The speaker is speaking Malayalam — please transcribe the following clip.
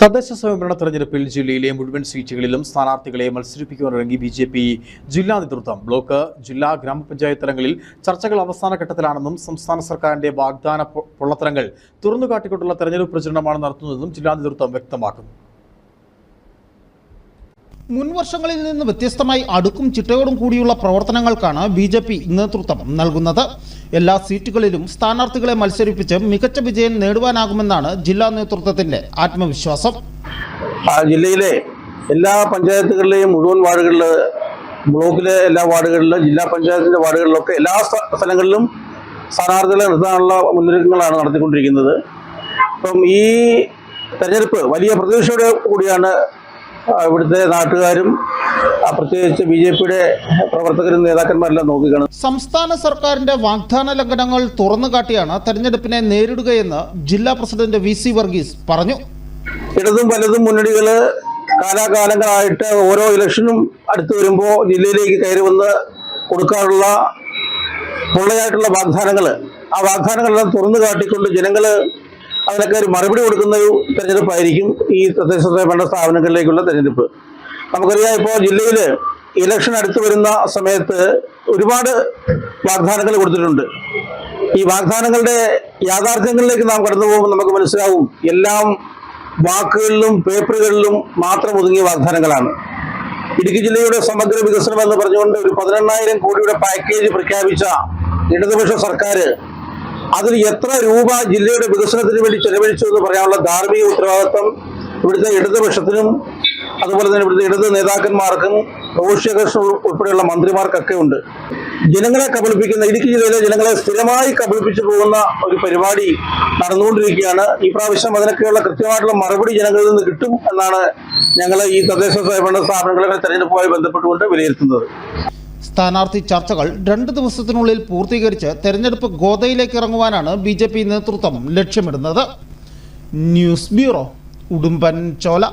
തദ്ദേശ സ്വയംഭരണ തെരഞ്ഞെടുപ്പിൽ ജില്ലയിലെ മുഴുവൻ സീറ്റുകളിലും സ്ഥാനാർത്ഥികളെ മത്സരിപ്പിക്കുവാനിറങ്ങി ബി ജെ പി ജില്ലാ നേതൃത്വം. ബ്ലോക്ക് ജില്ലാ ഗ്രാമപഞ്ചായത്ത് തലങ്ങളിൽ ചർച്ചകൾ അവസാന ഘട്ടത്തിലാണെന്നും സംസ്ഥാന സർക്കാരിന്റെ വാഗ്ദാന പൊള്ളത്തരങ്ങൾ തുറന്നുകാട്ടിക്കൊണ്ടുള്ള തെരഞ്ഞെടുപ്പ് പ്രചരണമാണ് നടത്തുന്നതെന്നും ജില്ലാ നേതൃത്വം വ്യക്തമാക്കുന്നു. മുൻ വർഷങ്ങളിൽ നിന്ന് വ്യത്യസ്തമായി അടുക്കും ചിട്ടയോടും കൂടിയുള്ള പ്രവർത്തനങ്ങൾക്കാണ് ബി ജെ പി നേതൃത്വം നൽകുന്നത്. എല്ലാ സീറ്റുകളിലും സ്ഥാനാർത്ഥികളെ മത്സരിപ്പിച്ച് മികച്ച വിജയം നേടുവാനാകുമെന്നാണ് ജില്ലാ നേതൃത്വത്തിന്റെ ആത്മവിശ്വാസം. ജില്ലയിലെ എല്ലാ പഞ്ചായത്തുകളിലെയും മുഴുവൻ വാർഡുകളിൽ ബ്ലോക്കിലെ എല്ലാ വാർഡുകളിലും ജില്ലാ പഞ്ചായത്തിന്റെ വാർഡുകളിലൊക്കെ എല്ലാ സ്ഥലങ്ങളിലും സ്ഥാനാർത്ഥികളെ നിർത്താനുള്ള മുന്നൊരുക്കങ്ങളാണ് നടത്തിക്കൊണ്ടിരിക്കുന്നത്. അപ്പം ഈ തെരഞ്ഞെടുപ്പ് വലിയ പ്രതീക്ഷയോടെ കൂടിയാണ് ഇവിടുത്തെ നാട്ടുകാരും പ്രത്യേകിച്ച് ബി ജെ പിയുടെ പ്രവർത്തകരും നേതാക്കന്മാരെല്ലാം നോക്കിക്കാണും. സംസ്ഥാന സർക്കാരിന്റെ വാഗ്ദാന ലംഘനങ്ങൾ തുറന്നു തുറന്നുകാട്ടിയാണ് തെരഞ്ഞെടുപ്പിനെ നേരിടുകയെന്ന് ജില്ലാ പ്രസിഡന്റ് വി സി വർഗീസ് പറഞ്ഞു. ഇടതും പലതും മുന്നണികൾ കാലാകാലങ്ങളായിട്ട് ഓരോ ഇലക്ഷനും അടുത്ത് വരുമ്പോൾ ജില്ലയിലേക്ക് കയറി വന്ന് കൊടുക്കാനുള്ള പൊള്ളയായിട്ടുള്ള വാഗ്ദാനങ്ങൾ ആ വാഗ്ദാനങ്ങളെല്ലാം തുറന്നു കാട്ടിക്കൊണ്ട് ജനങ്ങൾ അതിനൊക്കെ ഒരു മറുപടി കൊടുക്കുന്ന ഒരു തെരഞ്ഞെടുപ്പായിരിക്കും ഈ തദ്ദേശ സ്വയംഭരണ സ്ഥാപനങ്ങളിലേക്കുള്ള തെരഞ്ഞെടുപ്പ്. നമുക്കറിയാം ഇപ്പോൾ ജില്ലയിൽ ഇലക്ഷൻ അടുത്ത് വരുന്ന സമയത്ത് ഒരുപാട് വാഗ്ദാനങ്ങൾ കൊടുത്തിട്ടുണ്ട്. ഈ വാഗ്ദാനങ്ങളുടെ യാഥാർത്ഥ്യങ്ങളിലേക്ക് നാം കടന്നു പോകുമ്പോൾ നമുക്ക് മനസ്സിലാവും എല്ലാം വാക്കുകളിലും പേപ്പറുകളിലും മാത്രം ഒതുങ്ങിയ വാഗ്ദാനങ്ങളാണ്. ഇടുക്കി ജില്ലയുടെ സമഗ്ര വികസനം എന്ന് പറഞ്ഞുകൊണ്ട് ഒരു പതിനെണ്ണായിരം കോടിയുടെ പാക്കേജ് പ്രഖ്യാപിച്ച ഇടതുപക്ഷ സർക്കാർ അതിൽ എത്ര രൂപ ജില്ലയുടെ വികസനത്തിന് വേണ്ടി ചെലവഴിച്ചു എന്ന് പറയാനുള്ള ധാർമ്മിക ഉത്തരവാദിത്വം ഇവിടുത്തെ ഇടതുപക്ഷത്തിനും അതുപോലെ തന്നെ ഇവിടുത്തെ ഇടത് നേതാക്കന്മാർക്കും കൃഷ്ണൻ ഉൾപ്പെടെയുള്ള മന്ത്രിമാർക്കൊക്കെ ഉണ്ട്. ജനങ്ങളെ കബളിപ്പിക്കുന്ന ഇടുക്കി ജില്ലയിലെ ജനങ്ങളെ സ്ഥിരമായി കബളിപ്പിച്ചു പോകുന്ന ഒരു പരിപാടി നടന്നുകൊണ്ടിരിക്കുകയാണ്. ഈ പ്രാവശ്യം അതിനൊക്കെയുള്ള കൃത്യമായിട്ടുള്ള മറുപടി ജനങ്ങളിൽ നിന്ന് കിട്ടും എന്നാണ് ഞങ്ങൾ ഈ തദ്ദേശ സ്വയംഭരണ സ്ഥാപനങ്ങളുടെ തെരഞ്ഞെടുപ്പുമായി ബന്ധപ്പെട്ടുകൊണ്ട് വിലയിരുത്തുന്നത്. സ്ഥാനാർത്ഥി ചർച്ചകൾ രണ്ട് ദിവസത്തിനുള്ളിൽ പൂർത്തീകരിച്ച് തെരഞ്ഞെടുപ്പ് ഗോതയിലേക്ക് ഇറങ്ങുവാനാണ് ബി ജെ പി നേതൃത്വം ലക്ഷ്യമിടുന്നത്. ന്യൂസ് ബ്യൂറോ ഉടുമ്പൻ ചോല